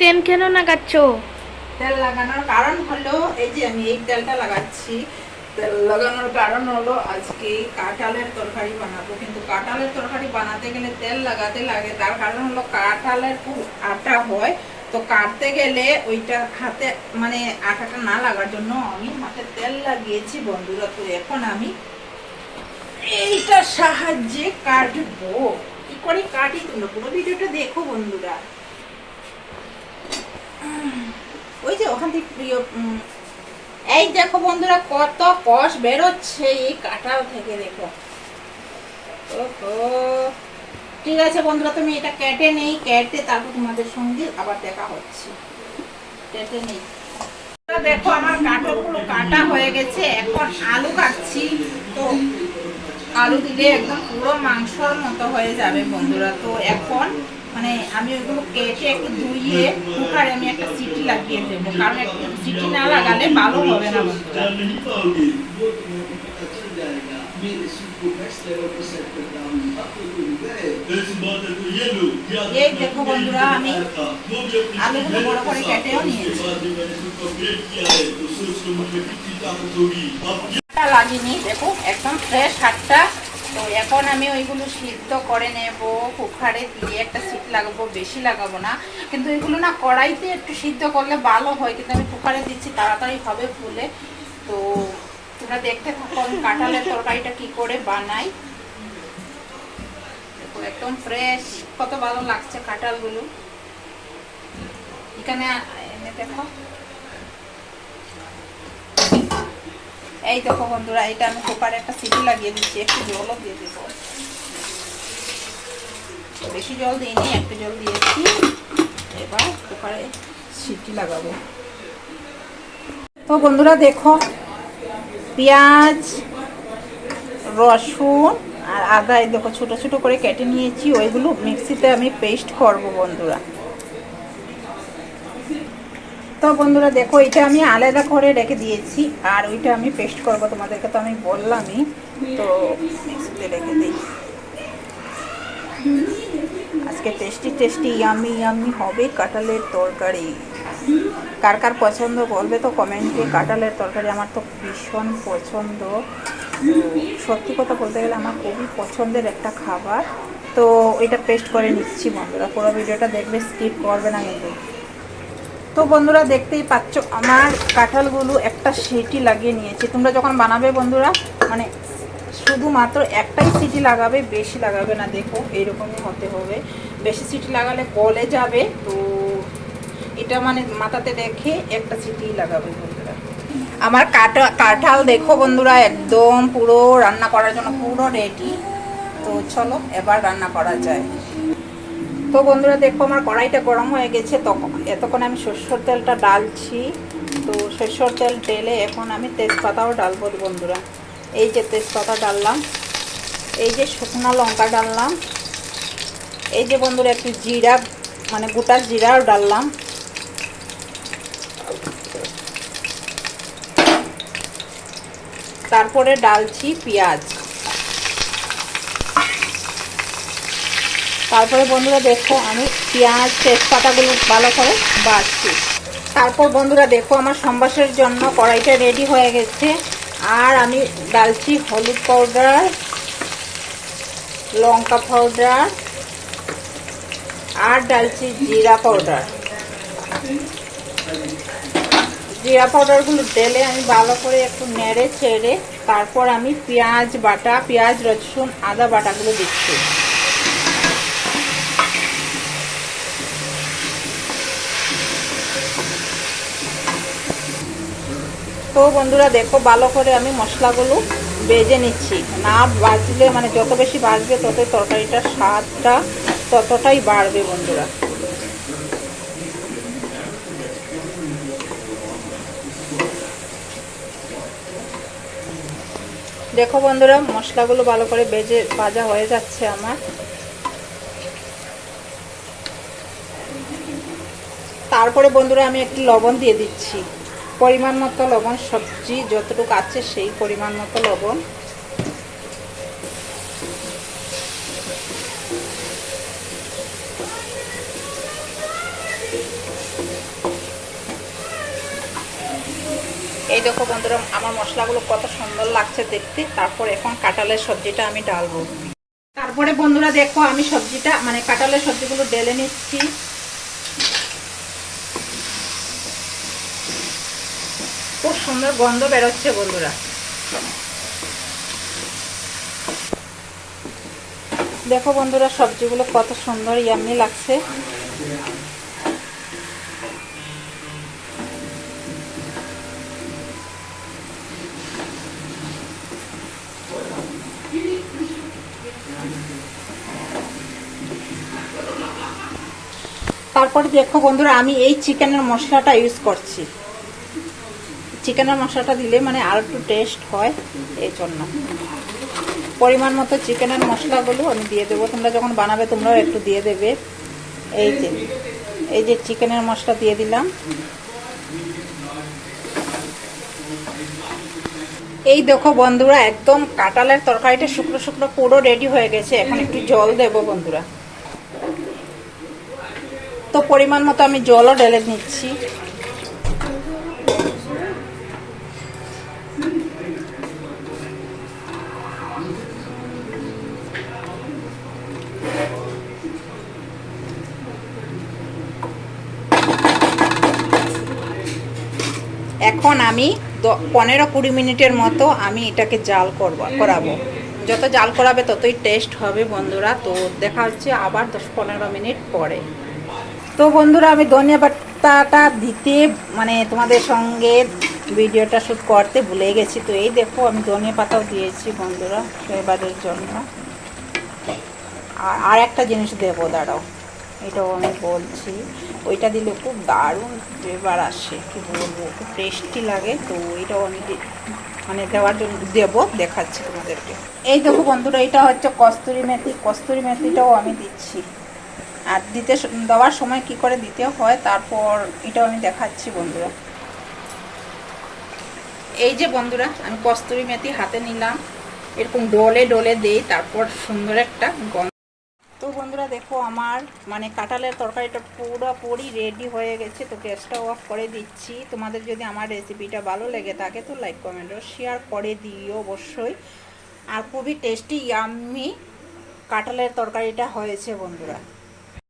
তেল কেন লাগাচ্ছ? তেল লাগানোর কারণ হলো, এই যে আমি এই তেলটা লাগাচ্ছি, তেল লাগানোর কারণ হলো আজকে কাঁঠালের তরকারি বানাবো। কিন্তু কাঁঠালের তরকারি বানাতে গেলে তেল লাগাতে লাগে, তার কারণ হলো কাঁঠালের খুব আটা হয়। তো কাটতে গেলে ওইটা হাতে মানে আটাটা না লাগার জন্য আমি হাতে তেল লাগিয়েছি বন্ধুরা, তো এখন আমি এইটার সাহায্যে কাটবো। কি করে কাটি তোমরা পুরো ভিডিওটা দেখো বন্ধুরা ওই যে ওখান থেকে প্রিয় এই দেখো বন্ধুরা কত কষ বেরোচ্ছে এই কাঁঠাল থেকে, দেখো। ওহো। ঠিক আছে বন্ধুরা, তুমি এটা কেটে নেই, কেটে তারপর তোমাদের সঙ্গে আবার দেখা হচ্ছে। কেটে নেই। দেখো আমার কাঁঠালগুলো কাটা হয়ে গেছে, এখন আলু কাটছি। তো আলু দিলে একদম পুরো মাংসর মতো হয়ে যাবে বন্ধুরা। তো এখন মানে আমি ওইগুলো কেটে একটু ধুইয়ে কুকারে আমি একটা সিটি লাগিয়ে দেবো কারণ একটু সিটি না লাগালে ভালো হবে না এই দেখো বন্ধুরা আমি আলুগুলো বড় করে কেটেও নিয়েছি। লাগিনি দেখো একদম ফ্রেশ হাতটা তো এখন আমি ওইগুলো সিদ্ধ করে নেব, কুকারে দিয়ে একটা সিট লাগাবো, বেশি লাগাবো না। কিন্তু এগুলো না কড়াইতে একটু সিদ্ধ করলে ভালো হয়, কিন্তু আমি কুকারে দিচ্ছি, তাড়াতাড়ি হবে ফুলে। তো তোমরা দেখতে থাকো কাঁঠালের তরকারিটা কি করে বানাই। একদম ফ্রেশ কত ভালো লাগছে কাঁঠালগুলো। এখানে, এনে দেখো। এই দেখো বন্ধুরা, এটা আমি কুকারে একটা সিটি লাগিয়ে দিচ্ছি, একটু জলও দিয়ে দেব। বেশি জল দিইনি, একটু জল দিয়েছি। এবার কুকারে সিটি লাগাবো। তো বন্ধুরা দেখো, পেঁয়াজ, রসুন আর আদা দেখো ছোটো ছোটো করে কেটে নিয়েছি, ওইগুলো মিক্সিতে আমি পেস্ট করব বন্ধুরা। তো বন্ধুরা দেখো এটা আমি আলাদা করে রেখে দিয়েছি, আর ওইটা আমি পেস্ট করব। তোমাদেরকে তো আমি বললামই, তো মিক্সিতে রেখে দিই। আজকে টেস্টি টেস্টি ইয়ামি ইয়ামি হবে কাঁঠালের তরকারি। কার কার পছন্দ বলবে তো কমেন্টে। কাঁঠালের তরকারি আমার তো ভীষণ পছন্দ। সত্যি কথা বলতে গেলে আমার খুবই পছন্দের একটা খাবার। তো এটা পেস্ট করে নিচ্ছি বন্ধুরা। পুরো ভিডিওটা দেখবে স্কিপ করবে না কিন্তু। তো বন্ধুরা দেখতেই পাচ্ছ, আমার কাঁঠালগুলো একটা সিটি লাগিয়ে নিয়েছি। তোমরা যখন বানাবে বন্ধুরা মানে শুধুমাত্র একটাই সিটি লাগাবে, বেশি লাগাবে না, দেখো, এইরকমই হতে হবে। বেশি সিটি লাগালে গলে যাবে, তো এটা মানে মাথাতে রেখে একটা সিটি লাগাবে বন্ধুরা। আমার কাটা, কাঁঠাল দেখো বন্ধুরা, একদম পুরো রান্না করার জন্য পুরো রেডি তো চলো, এবার রান্না করা যায়। তো বন্ধুরা দেখো আমার কড়াইটা গরম হয়ে গেছে, তখন এতক্ষণ আমি সরষের তেলটা ডালছি। তো সরষের তেল ডেলে এখন আমি তেজপাতাও ডালবো বন্ধুরা। এই যে তেজপাতা ডাললাম, এই যে শুকনো লঙ্কা ডাললাম, এই যে বন্ধুরা একটু জিরা মানে গোটা জিরাও ডাললাম। তারপরে ডালছি পেঁয়াজ। তারপরে বন্ধুরা দেখো আমি পেঁয়াজ, তেজপাতাগুলো ভালো করে বাড়ছি। তারপর বন্ধুরা দেখো আমার সম্বাসের জন্য কড়াইটা রেডি হয়ে গেছে। আর আমি ডালছি হলুদ পাউডার লঙ্কা পাউডার আর ডালছি জিরা পাউডার জিরা পাউডারগুলো ঢেলে আমি ভালো করে একটু নেড়ে ছেড়ে তারপর আমি পেঁয়াজ বাটা, পেঁয়াজ, রসুন, আদা বাটাগুলো দিচ্ছি। তো বন্ধুরা দেখো, ভালো করে আমি মশলাগুলো বেজে নিচ্ছি। না বাজলে মানে যত বেশি বাজবে তত তরকারিটার স্বাদটা ততটাই বাড়বে বন্ধুরা। দেখো বন্ধুরা, মশলাগুলো ভালো করে বেজে, ভাজা হয়ে যাচ্ছে আমার। তারপরে বন্ধুরা আমি একটু লবণ দিয়ে দিচ্ছি। পরিমাণ মতো লবণ, সবজি যতটুকু আছে সেই পরিমাণ মতো লবণ। এই দেখো বন্ধুরা, আমার মশলাগুলো কত সুন্দর লাগছে দেখতে। তারপর এখন কাটালের সবজিটা আমি ডালবো। তারপরে বন্ধুরা দেখো, আমি সবজিটা মানে কাটালের সবজিগুলো ডেলে নিচ্ছি। খুব সুন্দর গন্ধ বেরোচ্ছে বন্ধুরা। দেখো বন্ধুরা, সবজিগুলো কত সুন্দর ইয়াম্মি লাগছে। তারপরে দেখো বন্ধুরা, আমি এই চিকেনের মশলাটা ইউজ করছি। চিকেনের মশলাটা দিলে মানে আর একটু টেস্ট হয় এই জন্য পরিমাণ মতো চিকেনের মশলাগুলো আমি দিয়ে দেবো। তোমরা যখন বানাবে, তোমরাও একটু দিয়ে দেবে। এই যে এই যে চিকেনের মশলা দিয়ে দিলাম। এই দেখো বন্ধুরা, একদম কাঁটালের তরকারিটা শুকনো শুকনো পুরো রেডি হয়ে গেছে। এখন একটু জল দেবো বন্ধুরা। তো পরিমাণ মতো আমি জলও ঢেলে নিচ্ছি। এখন আমি পনেরো কুড়ি মিনিটের মতো আমি এটাকে জাল করব করাবো। যত জাল করাবে ততই টেস্ট হবে বন্ধুরা। তো দেখা হচ্ছে আবার দশ পনেরো মিনিট পরে। তো বন্ধুরা, আমি ধনিয়া পাতাটা দিতে মানে তোমাদের সঙ্গে ভিডিওটা শ্যুট করতে ভুলে গেছি। তো এই দেখো, আমি ধনিয়া পাতাও দিয়েছি বন্ধুরা, ফ্লেভারের জন্য। আর একটা জিনিস দেবো, দাঁড়াও। এটাও আমি বলছি। ওইটা দিলে খুব দারুণ ফ্লেভার আসে, কি বলব? খুব টেস্টি লাগে, তো এটাও আমি মানে দেওয়ার জন্য দেবো, দেখাচ্ছি তোমাদেরকে। এই দেখো বন্ধুরা, এটা হচ্ছে কস্তুরি মেথি। কস্তুরি মেথিটাও আমি দিচ্ছি। আর দিতে দেওয়ার সময় কি করে দিতে হয়, তারপর এটাও আমি দেখাচ্ছি বন্ধুরা। এই যে বন্ধুরা, আমি কস্তুরি মেথি হাতে নিলাম। এরকম ডলে ডলে দেই, তারপর সুন্দর একটা গন্ধ বন্ধুরা দেখো আমার মানে কাঁঠালের তরকারিটা পুরোপুরি রেডি হয়ে গেছে, তো গ্যাসটা অফ করে দিচ্ছি। তোমাদের যদি আমার রেসিপিটা ভালো লেগে থাকে, তো লাইক কমেন্ট শেয়ার করে দিও অবশ্যই। আর খুবই টেস্টি ইয়াম্মি কাঁঠালের তরকারিটা হয়েছে বন্ধুরা।